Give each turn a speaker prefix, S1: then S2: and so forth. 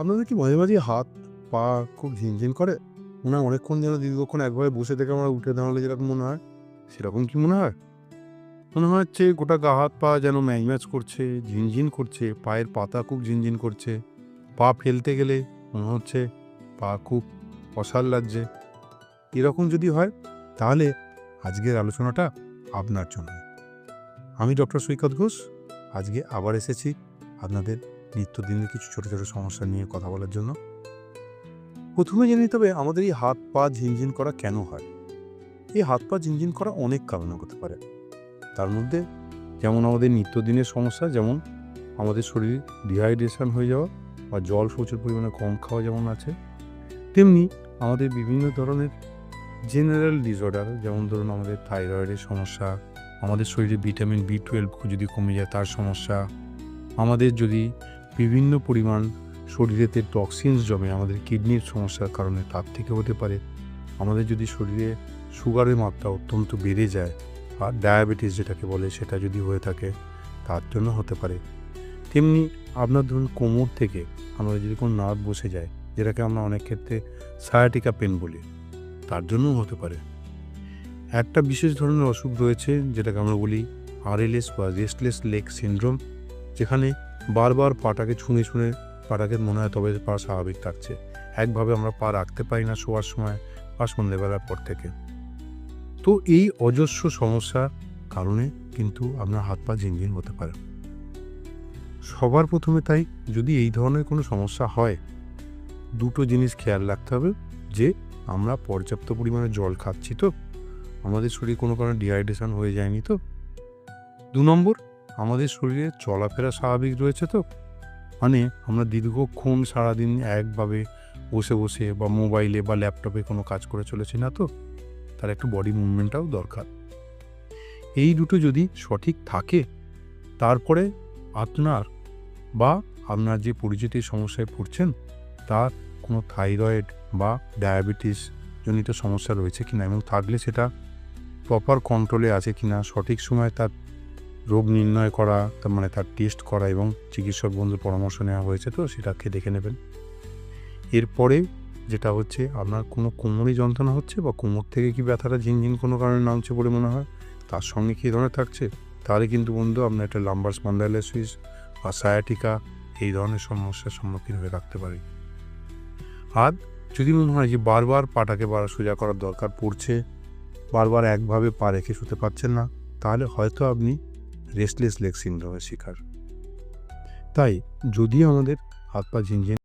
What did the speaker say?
S1: আপনাদের কি মাঝে মাঝে হাত, পা খুব ঝিনঝিন করে? হয় অনেকক্ষণ যেন দীর্ঘক্ষণ একভাবে বসে থেকে আমরা উঠে দাঁড়ালে যেরকম মনে হয়, সেরকম কি মনে হয়? মনে হচ্ছে গোটা গা, হাত, পা যেন ম্যাচ করছে, ঝিনঝিন করছে, পায়ের পাতা খুব ঝিনঝিন করছে। পা ফেলতে গেলে মনে হচ্ছে পা খুব অসার লাগছে। এরকম যদি হয়, তাহলে আজকের আলোচনাটা আপনার জন্য আমি ডক্টর সৈকত ঘোষ, আজকে আবার এসেছি আপনাদের নিত্যদিনের কিছু ছোট ছোট সমস্যা নিয়ে কথা বলার জন্য। প্রথমে জেনে নিতে হবে, আমাদের এই হাত পা ঝিনঝিন করা কেন হয়? এই হাত পা ঝিনঝিন করা অনেক কারণে হতে পারে। তার মধ্যে যেমন আমাদের নিত্যদিনের সমস্যা, যেমন আমাদের শরীরে ডিহাইড্রেশন হয়ে যাওয়া বা জল প্রচুর পরিমাণে কম খাওয়া যেমন আছে, তেমনি আমাদের বিভিন্ন ধরনের জেনারেল ডিসঅর্ডার যেমন ধরুন আমাদের থাইরয়েডের সমস্যা, আমাদের শরীরে ভিটামিন বি টুয়েলভ যদি কমে যায় তার সমস্যা, আমাদের যদি বিভিন্ন পরিমাণ শরীরেতে টক্সিনস জমে আমাদের কিডনির সমস্যার কারণে তার থেকে হতে পারে। আমাদের যদি শরীরে সুগারের মাত্রা অত্যন্ত বেড়ে যায় আর ডায়াবেটিস যেটাকে বলে সেটা যদি হয়ে থাকে, তার জন্য হতে পারে। তেমনি আপনার ধরুন কোমর থেকে আমাদের যদি কোনো নার্ভ বসে যায়, যেটাকে আমরা অনেক ক্ষেত্রে সায়াটিকা পেন বলি, তার জন্যও হতে পারে। একটা বিশেষ ধরনের অসুখ রয়েছে যেটাকে আমরা বলি আরএলএস বা রেস্টলেস লেগ সিনড্রোম যেখানে বারবার পাটাকে ছুঁড়ে ছুঁড়ে পাটাকে মনে হয় তবে পা স্বাভাবিক থাকছে। একভাবে আমরা পা রাখতে পারি না শোয়ার সময় বা সন্ধেবেলার পর থেকে। তো এই অজস্র সমস্যার কারণে কিন্তু আপনার হাত পা ঝিনঝিন হতে পারে। সবার প্রথমে তাই যদি এই ধরনের কোনো সমস্যা হয়, দুটো জিনিস খেয়াল রাখতে হবে যে, আমরা পর্যাপ্ত পরিমাণে জল খাচ্ছি তো, আমাদের শরীর কোনো কারণে ডিহাইড্রেশন হয়ে যায়নি তো। দু নম্বর আমাদের শরীরে চলাফেরা স্বাভাবিক রয়েছে তো? মানে আমরা দীর্ঘক্ষণ সারাদিন একভাবে বসে বসে বা মোবাইলে বা ল্যাপটপে কোনো কাজ করে চলেছি না তো? তার একটু বডি মুভমেন্টটাও দরকার। এই দুটো যদি সঠিক থাকে, তারপরে আপনার বা আপনার যে পরিচিত সমস্যায় পড়ছেন, তার কোনো থাইরয়েড বা ডায়াবেটিস জনিত সমস্যা রয়েছে কিনা এবং থাকলে সেটা প্রপার কন্ট্রোলে আছে কিনা, সঠিক সময় তার রোগ নির্ণয় করা, তার মানে তার টেস্ট করা এবং চিকিৎসক বন্ধুর পরামর্শ নেওয়া হয়েছে তো সেটাকে দেখে নেবেন। এরপরে যেটা হচ্ছে, আপনার কোনো কোমরই যন্ত্রণা হচ্ছে বা কোমর থেকে কি ব্যথাটা ঝিনঝিন কোনো কারণে নামছে বলে মনে হয়? তার সঙ্গে কী ধরনের থাকছে? তাহলে কিন্তু বন্ধু, আপনার একটা লাম্বার স্পন্ডাইলাইসিস বা সায়াটিকা এই ধরনের সমস্যার সম্মুখীন হয়ে রাখতে পারে। আর যদি মনে হয় যে বারবার পাটাকে বার সোজা করার দরকার পড়ছে, বারবার একভাবে পা রেখে শুতে পারছেন না, তাহলে হয়তো আপনি রেস্টলেস লেগ সিনড্রোমের শিকার। তাই যদি আমাদের হাত পা ঝিনঝিন